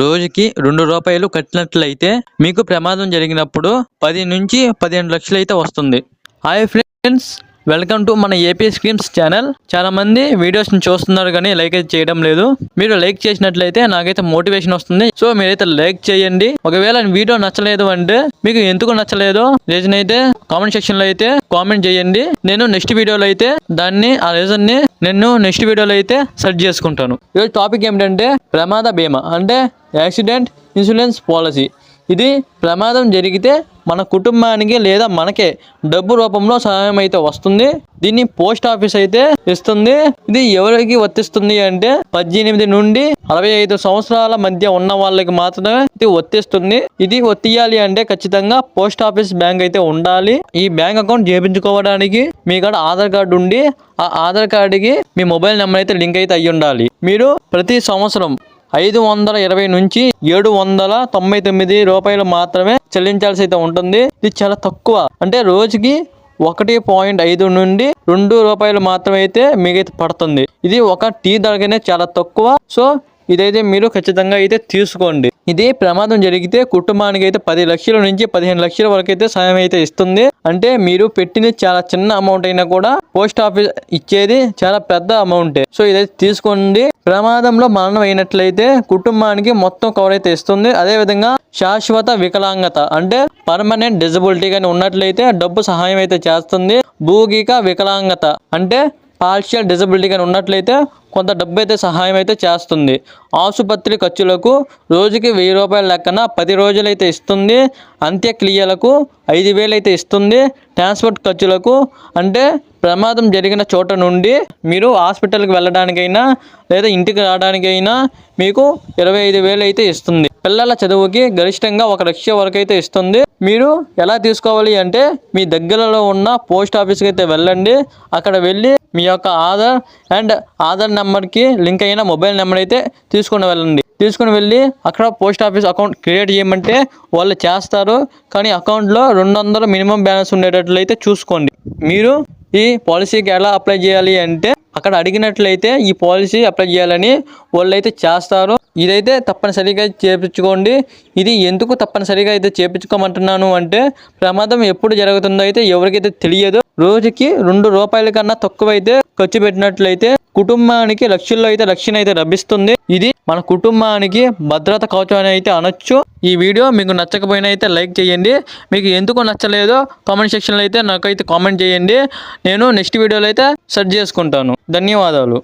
రోజుకి రెండు రూపాయలు కట్టినట్లయితే మీకు ప్రమాదం జరిగినప్పుడు పది నుంచి పదిహేను లక్షలు అయితే వస్తుంది. హాయ్ ఫ్రెండ్స్ వెల్కమ్ టు మన ఏపీ స్క్రీమ్స్ ఛానల్ చాలా మంది వీడియోస్ని చూస్తున్నారు కానీ లైక్ అయితే చేయడం లేదు. మీరు లైక్ చేసినట్లయితే నాకైతే మోటివేషన్ వస్తుంది. సో మీరైతే లైక్ చేయండి. ఒకవేళ వీడియో నచ్చలేదు అంటే మీకు ఎందుకు నచ్చలేదో రీజన్ అయితే కామెంట్ సెక్షన్లో అయితే కామెంట్ చేయండి. నేను నెక్స్ట్ వీడియోలో అయితే దాన్ని ఆ రీజన్ని నేను నెక్స్ట్ వీడియోలో అయితే సెర్చ్ చేసుకుంటాను. ఈరోజు టాపిక్ ఏమిటంటే ప్రమాద బీమా అంటే యాక్సిడెంట్ ఇన్సూరెన్స్ పాలసీ ఇది ప్రమాదం జరిగితే మన కుటుంబానికి లేదా మనకే డబ్బు రూపంలో సహాయం అయితే వస్తుంది. దీన్ని పోస్ట్ ఆఫీస్ అయితే ఇస్తుంది. ఇది ఎవరికి వర్తిస్తుంది అంటే పద్దెనిమిది నుండి అరవై ఐదు సంవత్సరాల మధ్య ఉన్న వాళ్ళకి మాత్రమే ఇది వర్తిస్తుంది. ఇది వర్తియాలి అంటే ఖచ్చితంగా పోస్ట్ ఆఫీస్ బ్యాంక్ అయితే ఉండాలి. ఈ బ్యాంక్ అకౌంట్ చేపించుకోవడానికి మీ కాడ ఆధార్ కార్డు ఉండి ఆ ఆధార్ కార్డుకి మీ మొబైల్ నెంబర్ అయితే లింక్ అయితే అయ్యి ఉండాలి మీరు ప్రతి సంవత్సరం ఐదు వందల ఇరవై నుంచి ఏడు వందల తొంభై తొమ్మిది రూపాయలు మాత్రమే చెల్లించాల్సి అయితే ఉంటుంది. ఇది చాలా తక్కువ. అంటే రోజుకి ఒకటి పాయింట్ ఐదు నుండి రెండు రూపాయలు మాత్రమే అయితే మీకైతే పడుతుంది. ఇది ఒక టీ ధరగానే చాలా తక్కువ. సో ఇదైతే మీరు ఖచ్చితంగా అయితే తీసుకోండి. ఇది ప్రమాదం జరిగితే కుటుంబానికి అయితే పది లక్షల నుంచి పదిహేను లక్షల వరకు అయితే సాయం అయితే ఇస్తుంది. అంటే మీరు పెట్టిన చాలా చిన్న అమౌంట్ అయినా కూడా పోస్ట్ ఆఫీస్ ఇచ్చేది చాలా పెద్ద అమౌంట్ సో ఇదైతే తీసుకోండి. ప్రమాదంలో మరణం అయినట్లయితే కుటుంబానికి మొత్తం కవర్ అయితే ఇస్తుంది. అదే విధంగా శాశ్వత వికలాంగత అంటే పర్మనెంట్ డిజబిలిటీ కానీ ఉన్నట్లయితే డబ్బు సహాయం అయితే చేస్తుంది. భూగిక వికలాంగత అంటే పార్షియల్ డిజబిలిటీ కానీ ఉన్నట్లయితే కొంత డబ్బు అయితే సహాయం అయితే చేస్తుంది. ఆసుపత్రి ఖర్చులకు రోజుకి వెయ్యి రూపాయల లెక్కన పది రోజులైతే ఇస్తుంది. అంత్యక్రియలకు ఐదు వేలు అయితే ఇస్తుంది. ట్రాన్స్పోర్ట్ ఖర్చులకు అంటే ప్రమాదం జరిగిన చోట నుండి మీరు హాస్పిటల్కి వెళ్ళడానికైనా లేదా ఇంటికి రావడానికైనా మీకు ఇరవై ఐదు వేలు అయితే ఇస్తుంది. పిల్లల చదువుకి గరిష్టంగా ఒక లక్ష వరకు అయితే ఇస్తుంది. మీరు ఎలా తీసుకోవాలి అంటే మీ దగ్గరలో ఉన్న పోస్ట్ ఆఫీస్కి అయితే వెళ్ళండి. అక్కడ వెళ్ళి మీ యొక్క ఆధార్ అండ్ ఆధార్ నెంబర్కి లింక్ అయిన మొబైల్ నెంబర్ అయితే తీసుకుని వెళ్ళండి. తీసుకుని వెళ్ళి అక్కడ పోస్ట్ ఆఫీస్ అకౌంట్ క్రియేట్ చేయమంటే వాళ్ళు చేస్తారు. కానీ అకౌంట్లో రెండు వందల మినిమం బ్యాలెన్స్ ఉండేటట్లయితే చూసుకోండి. మీరు ఈ పాలసీకి ఎలా అప్లై చేయాలి అంటే అక్కడ అడిగినట్లయితే ఈ పాలసీ అప్లై చేయాలని వాళ్ళు అయితే చేస్తారు. ఇదైతే తప్పనిసరిగా చేపించుకోండి. ఇది ఎందుకు తప్పనిసరిగా అయితే చేపించుకోమంటున్నాను అంటే ప్రమాదం ఎప్పుడు జరుగుతుందో అయితే ఎవరికైతే తెలియదు. రోజుకి రెండు రూపాయల కన్నా తక్కువ అయితే ఖర్చు పెట్టినట్లయితే కుటుంబానికి లక్షల్లో అయితే రక్షణ అయితే లభిస్తుంది. ఇది మన కుటుంబానికి భద్రత కవచం అని అయితే అనొచ్చు. ఈ వీడియో మీకు నచ్చకపోయినా అయితే లైక్ చేయండి. మీకు ఎందుకు నచ్చలేదో కామెంట్ సెక్షన్లో అయితే నాకైతే కామెంట్ చేయండి. నేను నెక్స్ట్ వీడియోలో అయితే సెర్చ్ చేసుకుంటాను. ధన్యవాదాలు.